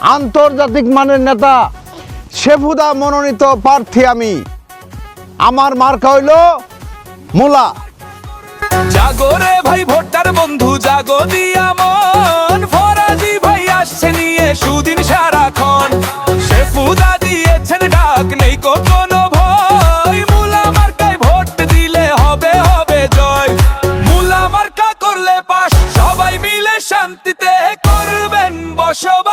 আন্তর্জাতিক মানের নেতা, শেফুদা মনোনীত প্রার্থী আমি। আমার মার্কা হইল মুলা। জাগো রে ভাই ভোটার বন্ধু, জাগো দিয়া মন। ফরাজি ভাই আসছে নিয়ে সুদিন সারাক্ষণ। সে ফুদা দিয়েছেন ডাক, নেই কোনো ভয়। মুলা মার্কায় ভোট দিলে হবে হবে জয়। মুলা মার্কা করলে পাস, সবাই মিলে শান্তিতে করবেন বসবাস।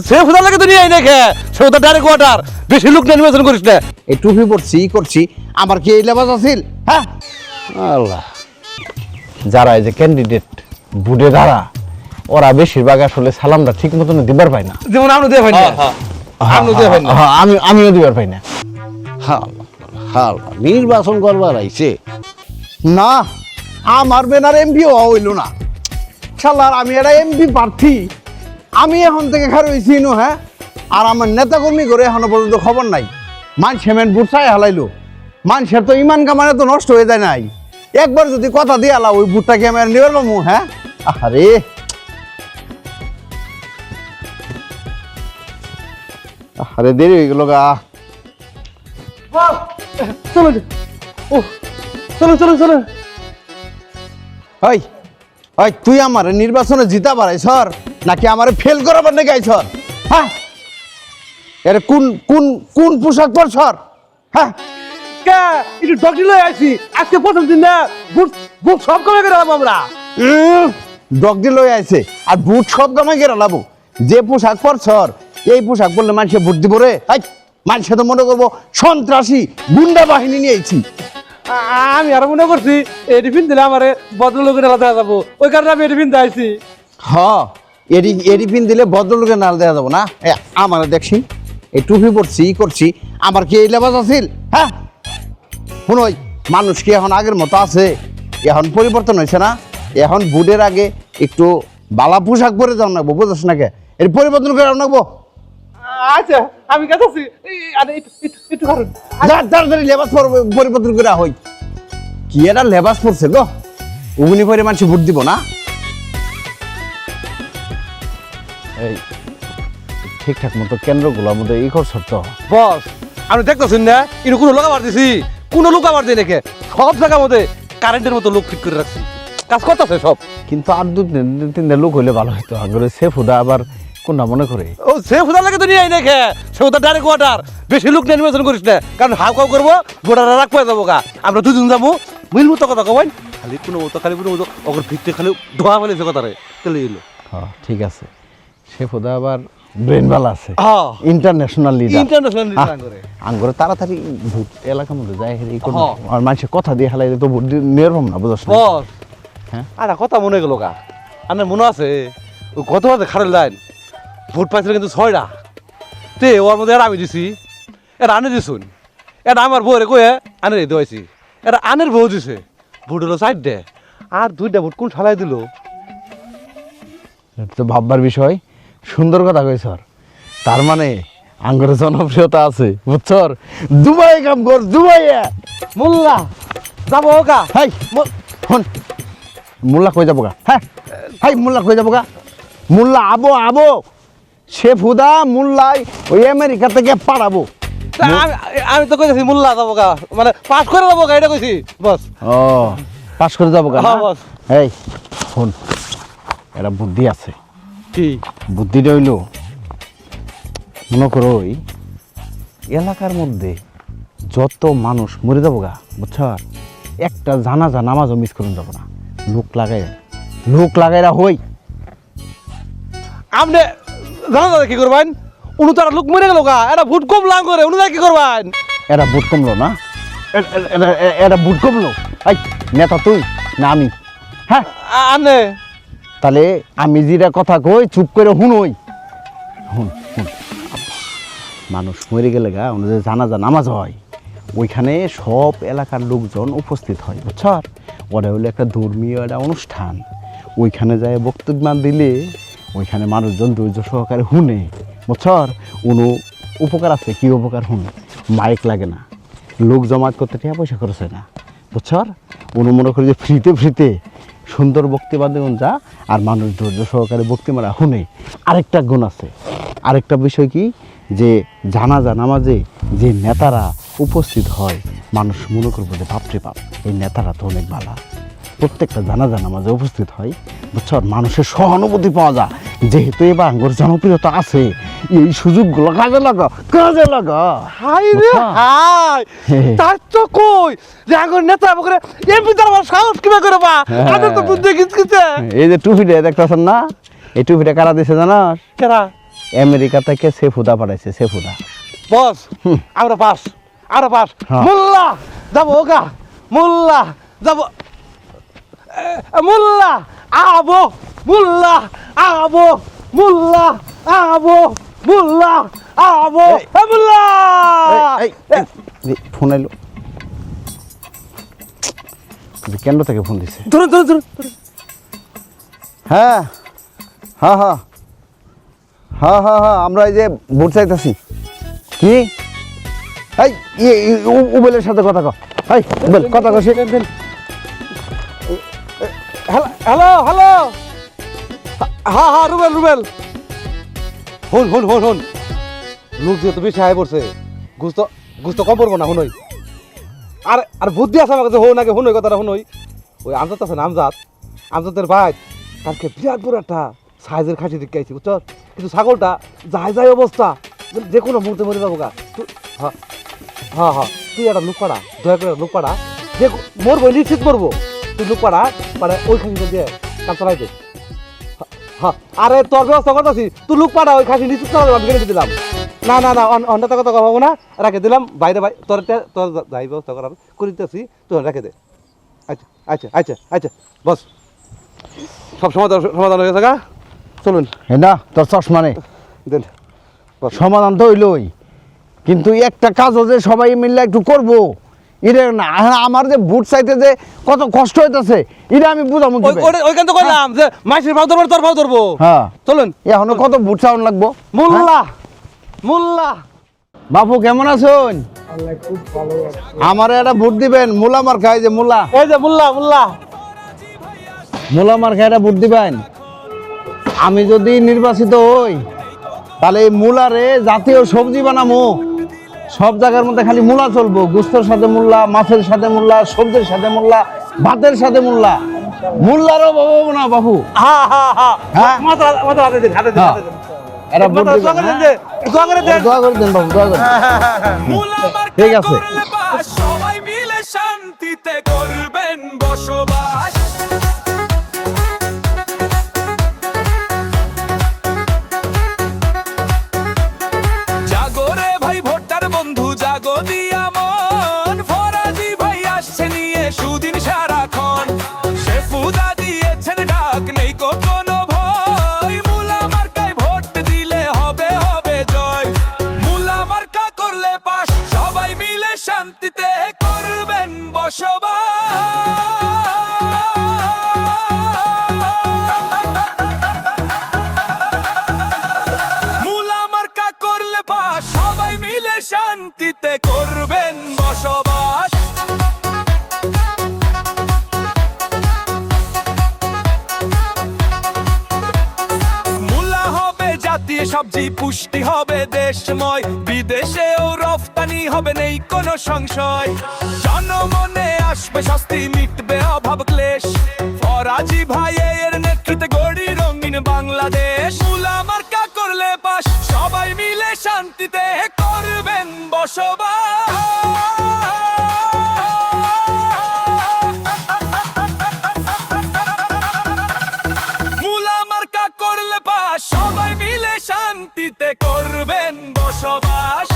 ও শেফুদা লাগে তো নিয়ে আই দেখে শেফুদা ডাইরেক্ট ওয়াটার বেশি লোক নির্বাচন করিস না। এই টুপি ই করছি। আমার কি এই লেবাস আছিল? হ্যাঁ? আল্লাহ। যারা এই যে ক্যান্ডিডেট বুডে যারা ওরা বেশিরভাগ আসলে সালামটা ঠিক মতন দিবার পায় না। যেমন আমরা দিয়ে ভাই না। আমরা দিয়ে ভাই না। হ্যাঁ, আমি আমিও দিবার পাই না। হাল হাল নির্বাচন করবার আইছে। না আমার বেনার এমপিও হইল না। শালার আমি একটা এমপি প্রার্থী। আমি এখন থেকে খার হয়েছি নো হ্যাঁ? আর আমার নেতাকর্মী করে এখনও পর্যন্ত খবর নাই। মান সেমেন্ট বুটসাই হালাইলো। মানুষের তো ইমান কামানে তো নষ্ট হয়ে যায় নাই। একবার যদি কথা দিয়ে আলা ওই বুটটাকে আমি আর নেবার পাবো হ্যাঁ? আরে আরে দেরি হয়ে গেল গা। চলো ও চলো চলো চলো। ওই তুই আমার নির্বাচনে জিতা পারাই সর নাকি আমারে ফেল করাবার নাকি আই সর হ্যাঁ? এর কোন কোন কোন পোশাক পর সর হ্যাঁ? কে? একটু ডগি লই আইছি। আজকে প্রথম দিন না বুট বুট সব কমে গেলাম আমরা। ডগ আইছে। আর বুট সব লাবো। যে পোশাক পর সর এই পোশাক পরলে মানুষে ভোট দিব রে। হাই মানুষে তো মনে করব সন্ত্রাসী গুন্ডা বাহিনী নিয়ে আইছি। আ- আমি আর মনে করছি এই টিফিন দিলে আমারে ভদ্রলোকের আলাদা যাব। ওই কারণে আমি এই টিফিন আইছি। এডি পিন দিলে ভদ্রলোকের নাল দেওয়া যাব না? আমার দেখছি। এই টুপি পরছি ই করছি। আমার কি এই লেবাস আছিল? হ্যাঁ? শুনই মানুষ কি এখন আগের মতো আছে? এখন পরিবর্তন হয়েছে না? এখন বুডের আগে একটু বালা পোশাক পরে যাও নাকবো বুঝছ নাকি এর পরিবর্তন করে নাকবো আচ্ছা আমি আরে একটু একটু- একটু কারণ তাড়াতাড়ি লেবাস পর- পরিবর্তন করে হই। কি এটা লেবাস পড়ছে গো? উগুনি পরে মানুষ ভোট দিব না? এই ঠিকঠাক মতো কেন্দ্রগুলোর মধ্যে ই করছ তো। বস আমি দেখতেছেন না এটা কোনো লোক আবার দিছি? কোনো লোক আবার দিয়ে দেখে সব জায়গার মধ্যে কারেন্টের মতো লোক ফিট করে রাখছি। কাজ করতেছে সব। কিন্তু আর দু তিন- তিনটা লোক হইলে ভালো হইতো। আগে সেফুদা আবার কোনটা মনে করে? ও সে ফুদা লাগে তো নিয়ে আই দেখে সে ফুদা ডাইরেক্ট ওয়াটার বেশি লোক নির্বাচন করিস না। কারণ হাউ কাউ করব ভোটার রাখ পাই যাব গা। আমরা দুজন যাব। মিলবো তো কথা কবাই খালি কোনো মতো খালি কোনো মতো ওর ভিতরে খালি ধোয়া ফেলেছে কথা রে চলে এলো। হ্যাঁ ঠিক আছে। সেফুদা আবার ব্রেন ভালো আছে। ইন্টারন্যাশনাল লিডার ইন্টারন্যাশনাল লিডার করে আঙ্গুরে। তাড়াতাড়ি ভোট এলাকার মধ্যে যায় হেরে। আর মানুষের কথা দিয়ে হেলাই তো ভোট নির্ভম না বুঝছ না? হ্যাঁ? আর কথা মনে গেল গা। আনে মনে আছে ও কত আছে খারের লাইন ভোট পাইছিল কিন্তু ছয়টা। তে ওর মধ্যে আর আমি দিছি। এটা আনে দিছুন। এটা আমার বউরে কয়ে আনে রে দেওয়াইছি এটা আনের বউ দিছে। ভোট হলো সাইড দে আর দুইটা ভোট কোন ঠালাই দিল? তো ভাববার বিষয়। সুন্দর কথা কই স্যার তার মানে আঙ্গুরের জনপ্রিয়তা আছে বুঝছর দুবাই কাম কর দুবাই মোল্লা যাব গা। হাই হন। মোল্লা কই যাব গা? হ্যাঁ হাই মোল্লা কই যাব গা? মোল্লা আবো আবো। সে ফুদা মোল্লাই ওই আমেরিকা থেকে পাঠাবো তা আমি তো কইছি মোল্লা যাব গা। মানে পাস করে যাব গা এটা কইছি বস। ও পাস করে যাব গা হ্যাঁ, বস। এই শোন এটা বুদ্ধি আছে। কি? বুদ্ধিটা হইল মনে করো ওই এলাকার মধ্যে যত মানুষ মরে যাব গা বুঝছ? একটা জানা জানাজা নামাজও মিস করুন যাব না। লোক লাগাই লোক লাগাইরা হই। আপনি জানা দাদা কি করবেন? উনু তারা লোক মরে গেল গা এটা ভুট কম লাং করে উনু কি করবেন? এরা বুট কমলো না? এ- এ- এ- এ- এরা বুট কমলো? এই নেতা তুই না আমি। হ্যাঁ? আনে তাহলে আমি যেটা কথা কই, চুপ করে হুনই হুন হুন মানুষ মরে গেলে গা ওনাদের জানাজা নামাজ হয়, ওইখানে সব এলাকার লোকজন উপস্থিত হয়, বুঝছ? ওটা হলো একটা ধর্মীয় একটা অনুষ্ঠান। ওইখানে যায় বক্তব্য দিলে ওইখানে মানুষজন ধৈর্য সহকারে শুনে বুঝছর উনো উপকার আছে? কি উপকার শুনে? মাইক লাগে না। লোক জমায়েত করতে টাকা পয়সা খরচ হয় না বুঝছর উনি মনে করি যে ফ্রিতে ফ্রিতে সুন্দর বক্তি বান্ধবন যা, আর মানুষ ধৈর্য সহকারে বক্তি মারা। আরেকটা গুণ আছে। আরেকটা বিষয় কি? যে জানাজা নামাজে যে নেতারা উপস্থিত হয়, মানুষ মনে করব যে বাপরে বাপ, এই নেতারা তো অনেক ভালো। প্রত্যেকটা জানাজা নামাজে উপস্থিত হয়। বুঝছ? মানুষের সহানুভূতি পাওয়া যায়। যেহেতু এবার আঙ্গুর জনপ্রিয়তা আছে এই সুযোগগুলো কাজে লাগা কাজে লাগা হাই রে হাই! তার তো কই? যে নেতা করে এমপি তার আমার সাহস কিবা করে বা? হ্যাঁ। আদের তো বুদ্ধি কিসকিছে এই যে টুপিটা দেখতেছেন না? এই টুপিটা কারা দিছে জানাস? কেরা? আমেরিকা থেকে সেফুদা পাঠাইছে সেফুদা। বস আমরা পাস আমরা পাস। হ্যাঁ। মোল্লা যাব ওগা। মোল্লা যাব। মোল্লা আবো মোল্লা আবো মোল্লা আবো মোল্লা আবো। এই। মোল্লা! এই, এই, এই, ফোন কেন্দ্র থেকে ফোন দিছে? ধরুন ধরুন ধরুন হ্যাঁ হ্যাঁ হ্যাঁ। হ্যাঁ হ্যাঁ হ্যাঁ আমরা এই যে ভোট চাইতেছি। কি? এই উবেলের সাথে কথা উবেল কথা কছি হ্যালো হ্যালো হ্যাঁ হ্যাঁ রুবেল রুবেল। হন হন হন হন। লোক যেহেতু বেশি হাই পড়ছে গুস্ত গুস্ত কম পড়ব না, হুনই। আর আর বুদ্ধি আছে আমার কাছে হো নাকি হুনই কথাটা, হুনই। ওই আমজাদ আছে না, আমজাদ? আমজাদের ভাই, কালকে বিরাট বড় একটা সাইজের খাসি দিকে বুঝছ? কিন্তু ছাগলটা যাই যাই অবস্থা। যে- যে কোনো মুহূর্তে মরে যাব গা। হ্যাঁ হ্যাঁ হ্যাঁ তুই একটা লোক পাড়া, দয়া করে লোক পাড়া। যে মরবো, নিশ্চিত মরবো। তুই পাড়া মানে ওই খাসিটা দিয়ে কাম চালাই দে হ্যাঁ আরে তোর ব্যবস্থা করতেছি। তুই লোক পাড়া ওই খাসি আমি কেটে দিলাম। না না না অন্যটা কথা না রেখে দিলাম। বাইরে বাই তোর তোর যাই ব্যবস্থা করার করে দিতেছি তুই রেখে দে। আচ্ছা আচ্ছা আচ্ছা আচ্ছা বস। সব সমাধান সমাধান হয়ে চলুন। না তোর চশমা নেই দেন। সমাধান তো হইলই। কিন্তু একটা কাজও যে সবাই মিললে একটু করব। এটা না আমার যে বুট চাইতে যে কত কষ্ট হইতেছে এটা আমি? ওই- ওইখান তো কইলাম যে মাইসের ভাও ধরবো তোর ভাও ধরবো। হ্যাঁ। চলুন। এখনও কত বুট চাউন লাগবো? হ্যাঁ? মোল্লা! মোল্লা বাপু কেমন আছেন? আমার একটা ভোট দিবেন মুলা মার খাই যে মুলা। এই যে মোল্লা মোল্লা! মুলা মার খাই একটা ভোট দিবেন। আমি যদি নির্বাচিত হই তাহলে এই মুলারে জাতীয় সবজি বানামো। সব জায়গার মধ্যে খালি মূলা চলবো। গুস্তর সাথে মোল্লা মাছের সাথে মোল্লা সবজির সাথে মোল্লা ভাতের সাথে মোল্লা মোল্লারও বাবু না বাবু হা হা হা। হ্যাঁ? মাথা মাথা হাতে পুষ্টি হবে দেশময়, বিদেশেও রফতানি হবে, নেই কোনো সংশয়। জনমনে আসবে শাস্তি, মিটবে অভাব, ক্লেশ। ফরাজি ভাই এর নেতৃত্বে গড়ি রঙিন বাংলাদেশ। মুলামার্কা করলে পাশ সবাই মিলে শান্তিতে করবেন বসবাস। বসবাস।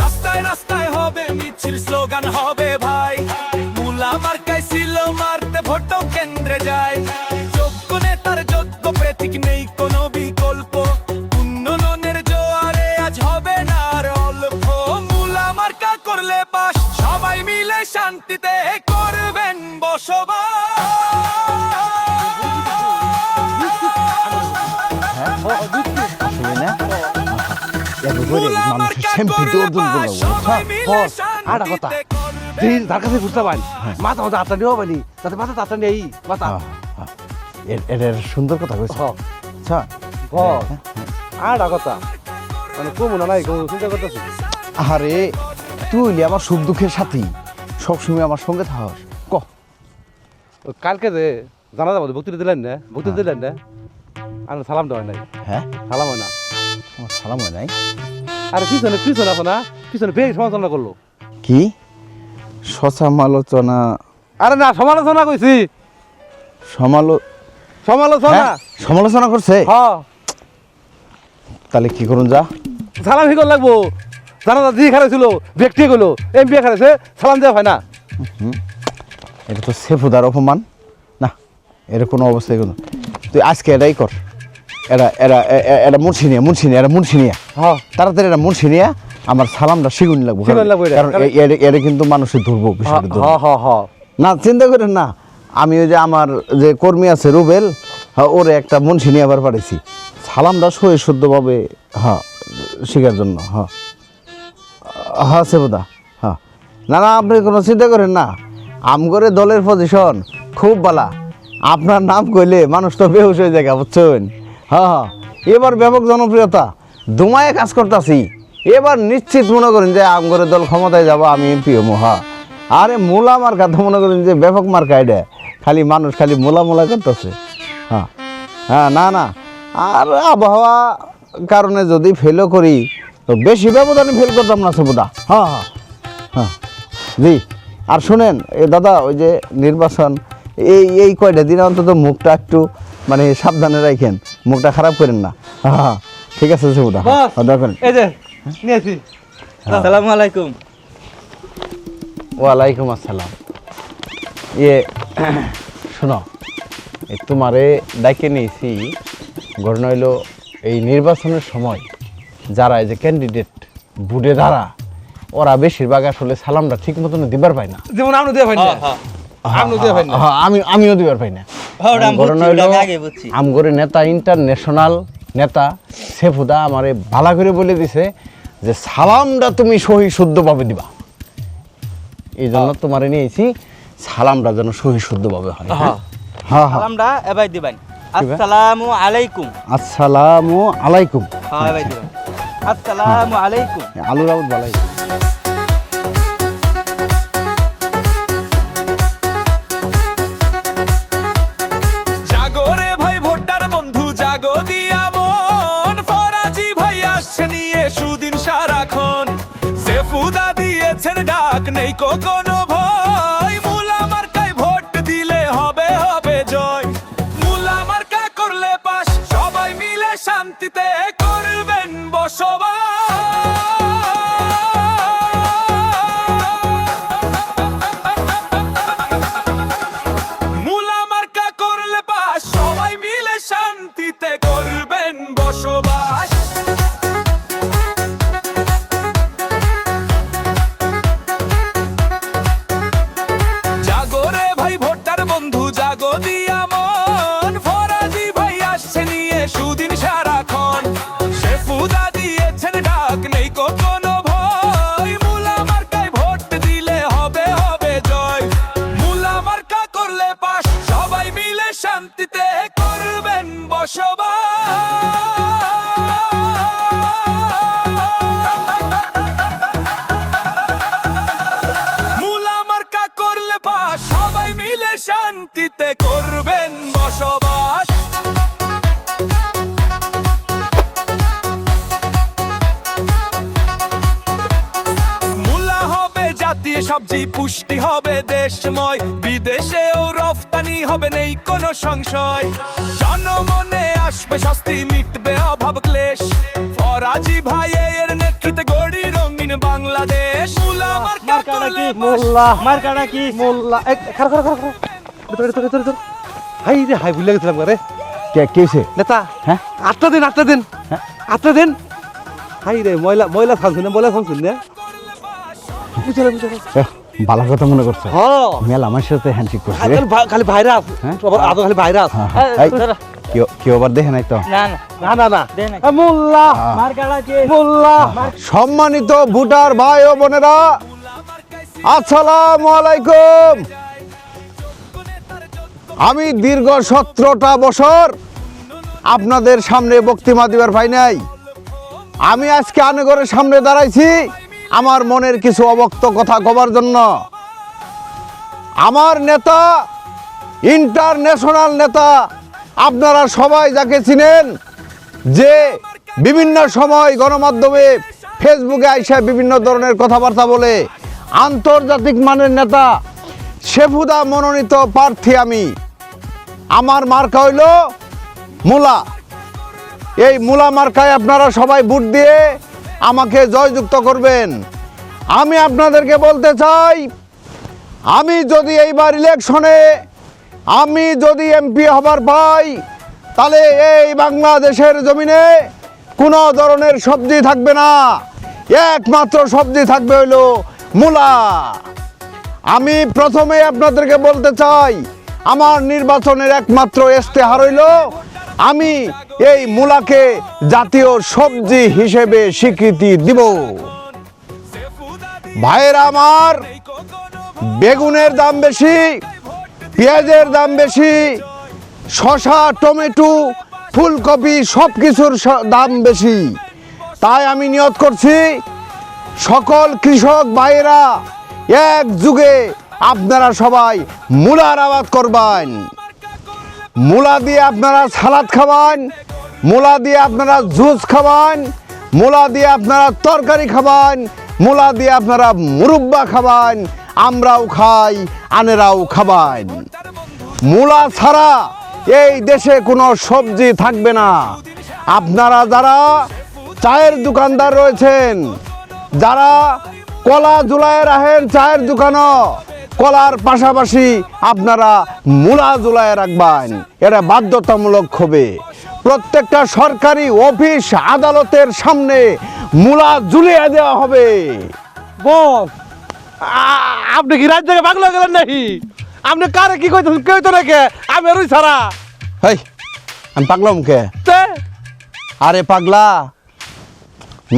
রাস্তায় রাস্তায় হবে, মিছিল স্লোগান হবে ভাই। মুলা মার্কায় ছিল মারতে ভোট কেন্দ্রে যায়। মানুষের সেমপিতে অর্জন করব বস কথা। দিন তার কাছে বুঝতে পারি। মাথা মাথা আটটা নিয়েও পারি তাতে মাথা নেই। মাথা। এটা সুন্দর কথা কইছ। হ্যাঁ। আচ্ছা। কথা। মানে কমু না নাই কমু চিন্তা করতেছি। আরে তুই আমার সুখ দুঃখের সাথী। সবসময় আমার সঙ্গে থাকস ক। কালকে যে জানা যাব বক্তৃতা দিলেন না? বক্তৃতা দিলেন না? আর সালাম দেওয়া নাই। হ্যাঁ? সালাম হয় না। সালাম হয় নাই? আরে পিছনে পিছনে আছে না। পিছনে বেশ সমালোচনা করল। কি? সমালোচনা। আরে না সমালোচনা কইছি। সমালো সমালোচনা। হ্যাঁ, সমালোচনা করছে? হ্যাঁ তাহলে কি করুন যা। সালাম কি করে লাগবো? জানা যা দিয়ে খারাইছিল ব্যক্তি গেলো এম বি খারাইছে সালাম দেওয়া হয় না। এটা তো সেফুদার অপমান। না এর কোনো অবস্থায় কোনো তুই আজকে এটাই কর। এরা এরা এরা এরা হ্যাঁ। তাড়াতাড়ি এরা আমার সালামটা শিগুন লাগবো শিগুন লাগবো এটা। কারণ কিন্তু মানুষের দুর্ভোগ। হ্যাঁ হ্যাঁ হ্যাঁ না চিন্তা করেন না আমি ওই যে আমার যে কর্মী আছে রুবেল হ্যাঁ ওরে একটা মুন্সি নিয়ে আবার পাঠাইছি। সালামটা সই শুদ্ধভাবে হ্যাঁ শিখার জন্য হ্যাঁ। হ্যাঁ সেবদা হ্যাঁ। না না আপনি কোনো চিন্তা করেন না আমগরে দলের পজিশন খুব বালা। আপনার নাম কইলে মানুষ তো বেহুশ হয়ে যায় বুঝছেন? হ্যাঁ হ্যাঁ। এবার ব্যাপক জনপ্রিয়তা। দুমায়ে কাজ করতেছি। এবার নিশ্চিত মনে করেন যে আমগরে দল ক্ষমতায় যাব আমি এমপি হমু হ্যাঁ। আরে মোলা মার্কা তো মনে করেন যে ব্যাপক মার্কা এটা। খালি মানুষ খালি মোলা মোলা করতেছে হ্যাঁ। হ্যাঁ না না। আর আবহাওয়া কারণে যদি ফেলও করি, তো বেশি ব্যবধানে ফেল করতাম না সবুদা হ্যাঁ হ্যাঁ। হ্যাঁ। জি, আর শুনেন, এ দাদা, ওই যে নির্বাচন, এই এই কয়টা দিন অন্তত মুখটা একটু মানে সাবধানে রাখেন মুখটা খারাপ করেন না। হ্যাঁ হ্যাঁ ঠিক আছে সবুদা। হ্যাঁ এই যে নিয়েছি আসসালামু আলাইকুম। ওয়ালাইকুম আসসালাম। ইয়ে শোনো তোমারে ডাকে নিয়েছি ঘটনা হইল এই নির্বাচনের সময় যারা এই যে ক্যান্ডিডেট বুডে দ্বারা ওরা বেশিরভাগ আসলে সালামটা ঠিক মতন দিবার পায় না। যেমন আপনি দিয়ে ভাই না। আমি আমিও দিবার পাই না। আমি নেতা ইন্টারন্যাশনাল নেতা সেফুদা আমারে ভালা করে বলে দিছে যে সালামটা তুমি সহি শুদ্ধভাবে দিবা। এই জন্য তোমারে নিয়েছি সালামটা যেন সহি শুদ্ধভাবে হয় হ্যাঁ? হ্যাঁ হ্যাঁ। সালামটা এবাই দিবেন। আসসালামু আলাইকুম। আসসালামু আলাইকুম। হ্যাঁ এবাই দিবেন। আসসালামু আলাইকুম। বালাই। ডাক নেই কখনো ভয়। পুষ্টি হবে দেশময় বিদেশেও রফতানি হবে নেই কোনো সংশয়। জনমনে আসবে স্বস্তি মিটবে অভাব ক্লেশ। ফরাজি ভাই এর নেতৃত্বে গড়ি রঙিন বাংলাদেশ। মূলা মার্কাটা কি? মোল্লা মার্কাটা কি? মোল্লা এক খারা খারা খারা খারা তোর তোর তোর তোর হাই রে হাই ভুলে গেছিলাম রে। কে কেছে নেতা। হ্যাঁ? আটটা দিন আটটা দিন। আটটা দিন। হাই রে ময়লা ময়লা থামছুন না ময়লা থামছুন না বুঝলে বুঝলে ভালো কথা মনে করছ? হ্যাঁ মেলা আমার সাথে হ্যান্ডশেক করছে। খালি ভাইরাস। হ্যাঁ? আদৌ খালি ভাইরাস? হ্যাঁ, হ্যাঁ। কেউ কেউ আবার দেখে নাই তো? না না। না না না। দে না এ, মোল্লা। মার কাটা কি মোল্লা। সম্মানিত ভোটার ভাই ও বোনেরা আসসালামু আলাইকুম। আমি দীর্ঘ সতেরোটা বছর আপনাদের সামনে বক্তিমা দিবার পাই নাই। আমি আজকে আনগরের সামনে দাঁড়াইছি। আমার মনের কিছু অবক্ত কথা কবার জন্য। আমার নেতা ইন্টারন্যাশনাল নেতা, আপনারা সবাই যাকে চিনেন, যে বিভিন্ন সময় গণমাধ্যমে ফেসবুকে আইসা বিভিন্ন ধরনের কথাবার্তা বলে, আন্তর্জাতিক মানের নেতা শেফুদা মনোনীত প্রার্থী আমি। আমার মার্কা হইল মূলা। এই মূলা মার্কায় আপনারা সবাই ভোট দিয়ে আমাকে জয়যুক্ত করবেন। আমি আপনাদেরকে বলতে চাই, আমি যদি এইবার ইলেকশনে, আমি যদি এমপি হবার পাই, তাহলে এই বাংলাদেশের জমিনে কোনো ধরনের সবজি থাকবে না। একমাত্র সবজি থাকবে হইল মূলা। আমি প্রথমে আপনাদেরকে বলতে চাই, আমার নির্বাচনের একমাত্র ইস্তেহার হইল আমি এই মূলাকে জাতীয় সবজি হিসেবে স্বীকৃতি দিব। ভাইয়েরা আমার, বেগুনের দাম বেশি, পেঁয়াজের দাম বেশি শশা টমেটো, ফুলকপি সব কিছুর দাম বেশি। তাই আমি নিয়ত করছি, সকল কৃষক ভাইয়েরা এক যুগে আপনারা সবাই মূলার আবাদ করবেন। মূলা দিয়ে আপনারা সালাদ খাবেন মূলা দিয়ে আপনারা জুস খাবেন মূলা দিয়ে আপনারা তরকারি খাবেন মূলা দিয়ে আপনারা মুরব্বা খাবেন আমরাও খাই, আনেরাও খাবেন মূলা ছাড়া এই দেশে কোনো সবজি থাকবে না। আপনারা যারা চায়ের দোকানদার রয়েছেন, যারা কলা জুলায় রাখেন চায়ের দোকানও কলার পাশাপাশি আপনারা মূলা জুলায় রাখবেন। এটা বাধ্যতামূলক হবে। প্রত্যেকটা সরকারি অফিস আদালতের সামনে মূলা ঝুলিয়ে দেওয়া হবে। বস আপনি কি রাত থেকে পাগল গেলেন নাকি? আপনি কারে কি কইতেছেন কেউ তো রেখে আমি আর হেই আমি পাগলাম কে? আরে পাগলা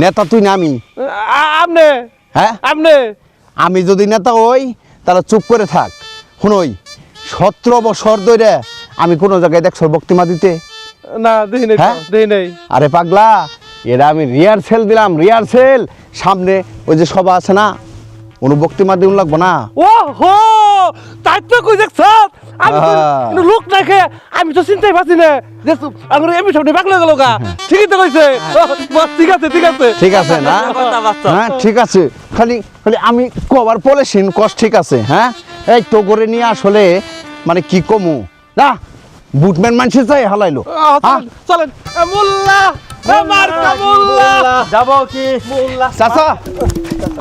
নেতা তুই না আমি। আপনি? হ্যাঁ? আপনি? আমি যদি নেতা হই তাহলে চুপ করে থাক। শুনই সতেরো বছর ধরে আমি কোনো জায়গায় দেখছ বক্তিমা দিতে। না দেখি নেই হ্যাঁ? নেই। আরে পাগলা এটা আমি রিহার্সেল দিলাম রিহার্সেল সামনে ওই যে সভা আছে না? কোনো বক্তিমা দিন লাগবো না। ও হো তাই তো কই দেখছ? আমি তো কিন্তু লোক দেখে আমি তো চিন্তাই পাচ্ছি না। যে আমার এমনি সামনে পাগল হয়ে গেল গা। ঠিকই তো কইছে। বস ঠিক আছে ঠিক আছে। ঠিক আছে না? হ্যাঁ ঠিক আছে। খালি খালি আমি কবার পলেছিন কস ঠিক আছে হ্যাঁ? এই তো করে নিয়ে আসলে মানে কি কমু? না বুটম্যান মানুষ চাই হালাইলো। হ্যাঁ? চলেন, মার্কা মোল্লা! যাব কি? চাচা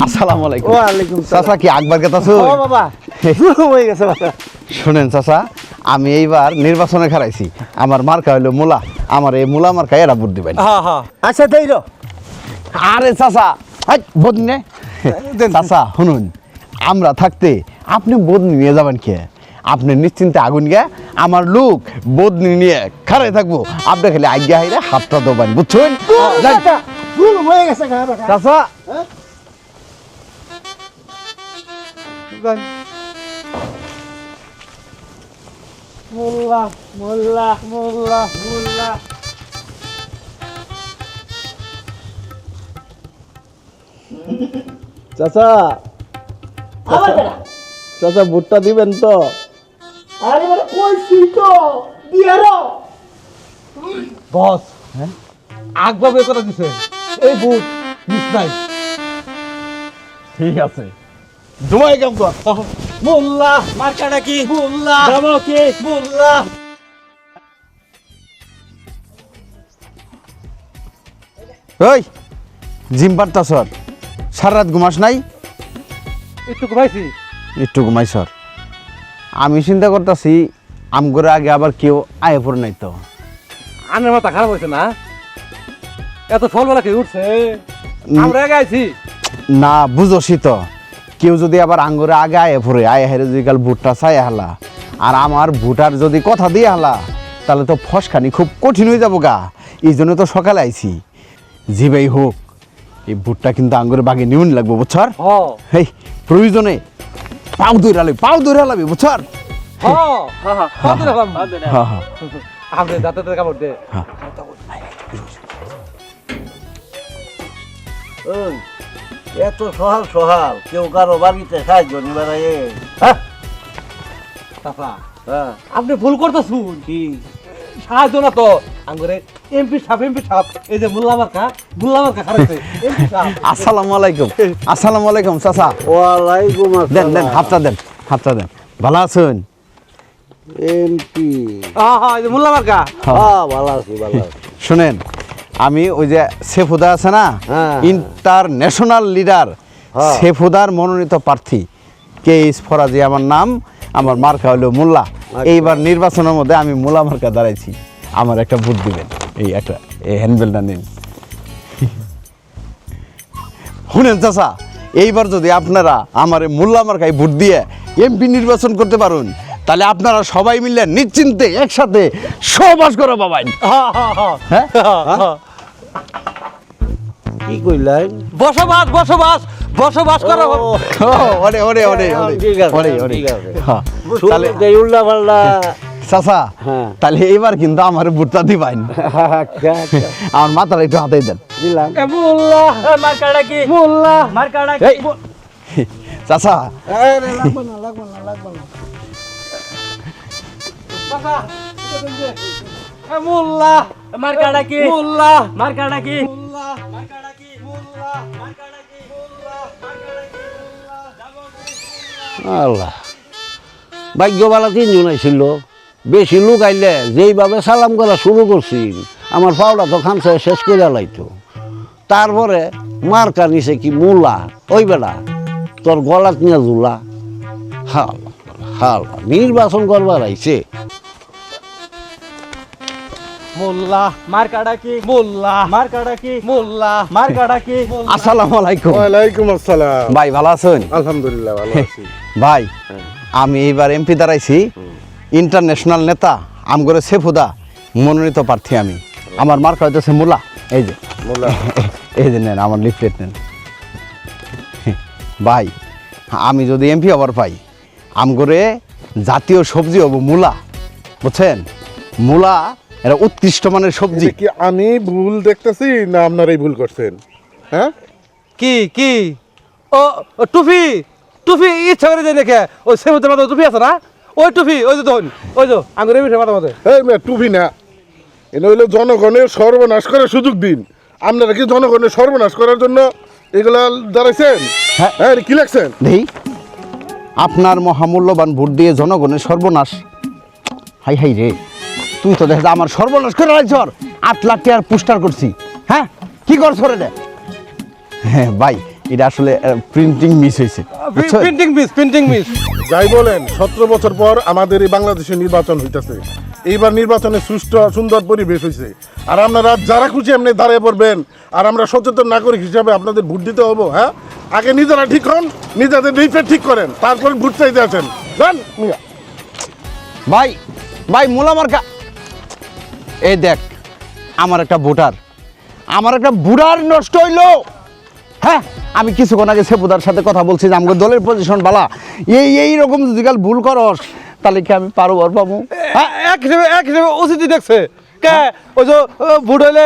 আসসালামু আলাইকুম। ওয়ালাইকুম চাচা কি আকবার কথা শুন? ও বাবা হয়ে গেছে বাবা। শুনেন চাচা আমি এইবার নির্বাচনে খারাইছি আমার মার্কা হইল মুলা। আমার এই মুলা মার্কা এরা বুদ্ধি হ্যাঁ হ্যাঁ। আচ্ছা দেই আরে চাচা বদনে চাচা শুনুন। আমরা থাকতে আপনি বদনি নিয়ে যাবেন কে? আপনি নিশ্চিন্তে আগুন গে আমার লোক বদনি নিয়ে খারাই থাকব। আপনি খালি আজ্ঞা হাইরে হাতটা দোবেন বুঝছেন? হয়ে চাচা। মোল্লা মোল্লা মোল্লা মোল্লা চাচা চাচা ভোটটা দিবেন তো? বস আগভাবে কথা দিছে। এই বুট মিস নাই। ঠিক আছে। জমাই কাম কর। মোল্লা মার্কাটা কি? মোল্লা। কি? মোল্লা। ওই জিম পারতা সর সারা রাত ঘুমাস নাই? একটু ঘুমাইছি। একটু ঘুমাই সর আমি চিন্তা করতেছি আমগরে আগে আবার কেউ আয় পড়ে নাই তো। আনের মাথা খারাপ হয়েছে না? এত ফলবেলা খেয়ে উঠছে? আমরা আগে আইছি। না বুঝোসি তো। কেউ যদি আবার আঙ্গুরে আগে আয় পড়ে আয় হেরে যদি কাল ভুট্টা চাই হালা আর আমার ভুটার যদি কথা দিয়ে হালা তাহলে তো ফসখানি খুব কঠিন হয়ে যাব গা। এই জন্য তো সকালে আইছি। জি ভাই হোক এই ভুট্টা কিন্তু আঙ্গুরের বাগে নিউন লাগবো বুঝছর? হ। এই প্রয়োজনে পাও দৌড় আলাবি পাও দৌড় আলাবি বুঝছর? হ কত হ্যাঁ হ্যাঁ আপনি দাঁতে দাঁতে কামড় দে। এত সহাল সহাল। কেউ কারও বাড়িতে সাহায্য নিবার আয়ে হ্যাঁ। চাচা হ্যাঁ। আপনি ভুল করতেছুন। কি? সাহায্য না তো। আঙ্গুরে এমপি সাপ এমপি সাপ এই যে মুল্লা মার্কা মুল্লা মার্কা সাপ আসসালামু আলাইকুম। আসসালামু আলাইকুম চাচা। ওয়ালাইকুম আসসালাম দেন দেন হাতটা দেন হাতটা দেন। ভালো আছেন? এমপি। হ্যাঁ এই যে মুল্লা মার্কা। ভালো আছি ভালো শুনেন আমি ওই যে সেফুদা আছে না। ইন্টারন্যাশনাল লিডার হ্যাঁ। সেফুদার মনোনীত প্রার্থী। কে ইস ফরাজি আমার নাম আমার মার্কা হলো মোল্লা। আচ্ছা। এইবার নির্বাচনের মধ্যে আমি মোল্লা মার্কা দাঁড়াইছি। আমার একটা ভোট দিবেন। এই একটা এই হ্যান্ডবেলটা নিন। শুনেন চাচা এইবার যদি আপনারা আমার মোল্লা মার্কায় ভোট দিয়ে এমপি নির্বাচন করতে পারুন তাহলে আপনারা সবাই মিলে নিশ্চিন্তে একসাথে সহবাস করে পাবেন হ্যাঁ? কি কইলেন? বসবাস বসবাস বসবাস করো। ওরে ওরে ওরে ওরে ঠিক আছে, ওরে তাহলে উল্টা পাল্টা চাচা হ্যাঁ। তাহলে এবার কিন্তু আমার বুটটা দিবাইন। আচ্ছা আচ্ছা। আমার মাথাটা একটু হাতে দেন। এ মুল্লা মার্কাটা কি মুল্লা। মার্কাটা এই চাচা আরে লাগবে না লাগবে না লাগবে না চাচা, এটা দেন যে। এ মুল্লা। মার্কাটা কি মুল্লা মার্কাটা কি? মুল্লা। মার্কাটা কি? মুল্লা। আল্লাহ। ভাগ্যবালা তিনজন আইছিল। বেশি লোক আইলে যেইভাবে সালাম করা শুরু করছি আমার পাওটা তো খামসা শেষ করে লাইতো। তারপরে মার্কা নিছে কি মূলা। ওই বেলা তোর গলাত নিয়ে জুলা হাল হাল। নির্বাচন করবার আইছে। মুল্লা মার্কাটা কি? মুল্লা মার্কাটা কি? মুল্লা মার্কাটা কি? আসসালামু আলাইকুম। ওয়ালাইকুম আসসালাম। ভাই ভালো আছেন? আলহামদুলিল্লাহ ভালো আছি। ভাই আমি এইবার এমপি দাঁড়াইছি ইন্টারন্যাশনাল নেতা আমগরে সেফুদা মনোনীত প্রার্থী আমি। আমার মার্কা হইতেছে মুলা এই যে। মোল্লা। এই যে নেন আমার লিফলেট নেন। ভাই আমি যদি এমপি হবার পাই আমগরে জাতীয় সবজি হব মূলা বুঝছেন? মূলা এটা উৎকৃষ্ট মানের সবজি। কি আমি ভুল দেখতেছি না আপনারাই ভুল করছেন? হ্যাঁ? কি কি? ও ও, টুপি টুপি ইচ্ছা করে দিয়ে দেখে। ওই সেমুদ্রের মাথায় টুপি আছে না? ওই টুপি ওই যে ধন ওই যে আঙ্গুরের মিঠে মাথা মাথায় এই মেয়ে টুপি না। এটা হইল জনগণের সর্বনাশ করার সুযোগ দিন। আপনারা কি জনগণের সর্বনাশ করার জন্য এগুলা দাঁড়াইছেন? হ্যাঁ। হ্যাঁ কি লাগছেন দেই আপনার মহামূল্যবান ভোট দিয়ে জনগণের সর্বনাশ। হাই হাই রে। তুই তো দেখা আমার সর্বনাশ করে রাখছর আট লাখ টাকার পোস্টার করছি। হ্যাঁ? কি করছ রে এটা? হ্যাঁ ভাই এটা আসলে প্রিন্টিং মিস হয়েছে। প্রিন্টিং মিস প্রিন্টিং মিস যাই বলেন সতেরো বছর পর আমাদের এই বাংলাদেশে নির্বাচন হইতেছে। এইবার নির্বাচনে সুষ্ঠু সুন্দর পরিবেশ হয়েছে আর আপনারা যারা খুশি এমনি দাঁড়িয়ে পড়বেন আর আমরা সচেতন নাগরিক হিসাবে আপনাদের ভোট দিতে হব হ্যাঁ? আগে নিজেরা ঠিক হন নিজেদের লিফে ঠিক করেন তারপরে ভোট চাইতে আসেন। যান ভাই ভাই মোলা মার্কা এই দেখ আমার একটা ভোটার। আমার একটা বুড়ার নষ্ট হইল। হ্যাঁ আমি কিছুক্ষণ আগে সেপুদার সাথে কথা বলছি যে আমাকে দলের পজিশন বালা। এই এই রকম যদি কাল ভুল করস তাহলে কি আমি পারব আর পাবো? হ্যাঁ? এক হিসেবে এক হিসেবে ওসিটি দেখছে। কে? ওই যে ভোট হইলে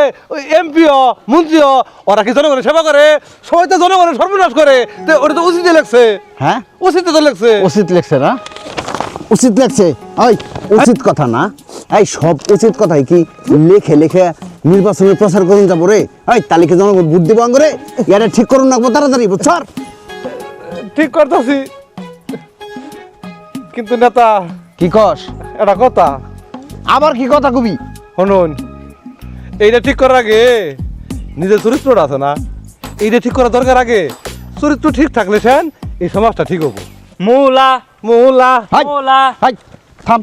এমপিও মন্ত্রীও ওরা কি জনগণের সেবা করে? সবাই তো জনগণের সর্বনাশ করে। তো ওটা তো ওসিটি লেখছে হ্যাঁ? ওসিতে তো লেখছে উচিত লেখছে না? উচিত লেখছে ওই উচিত কথা না। এই সব উচিত কথাই কি লেখে লেখে নির্বাচনের প্রচার করুন যাব রে। ওই তালিকা জনগণ বুদ্ধি বঙ্গ রে এটা ঠিক করুন রাখব তাড়াতাড়ি বুঝছর ঠিক করতেছি। কিন্তু নেতা কি কস? এটা কথা। আবার কি কথা কবি? শুনুন এইটা ঠিক করার আগে নিজের চরিত্রটা আছে না এইটা ঠিক করার দরকার আগে চরিত্র ঠিক থাকলে সেন এই সমাজটা ঠিক হব। মুলা হাই মুলা। হাই থাম।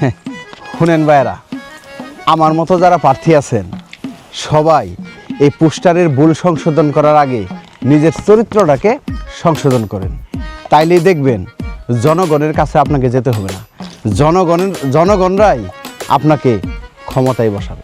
হ্যাঁ, শুনেন ভাইয়েরা আমার মতো যারা প্রার্থী আছেন সবাই এই পোস্টারের ভুল সংশোধন করার আগে নিজের চরিত্রটাকে সংশোধন করেন। তাইলেই দেখবেন জনগণের কাছে আপনাকে যেতে হবে না। জনগণের জনগণরাই আপনাকে ক্ষমতায় বসাবে।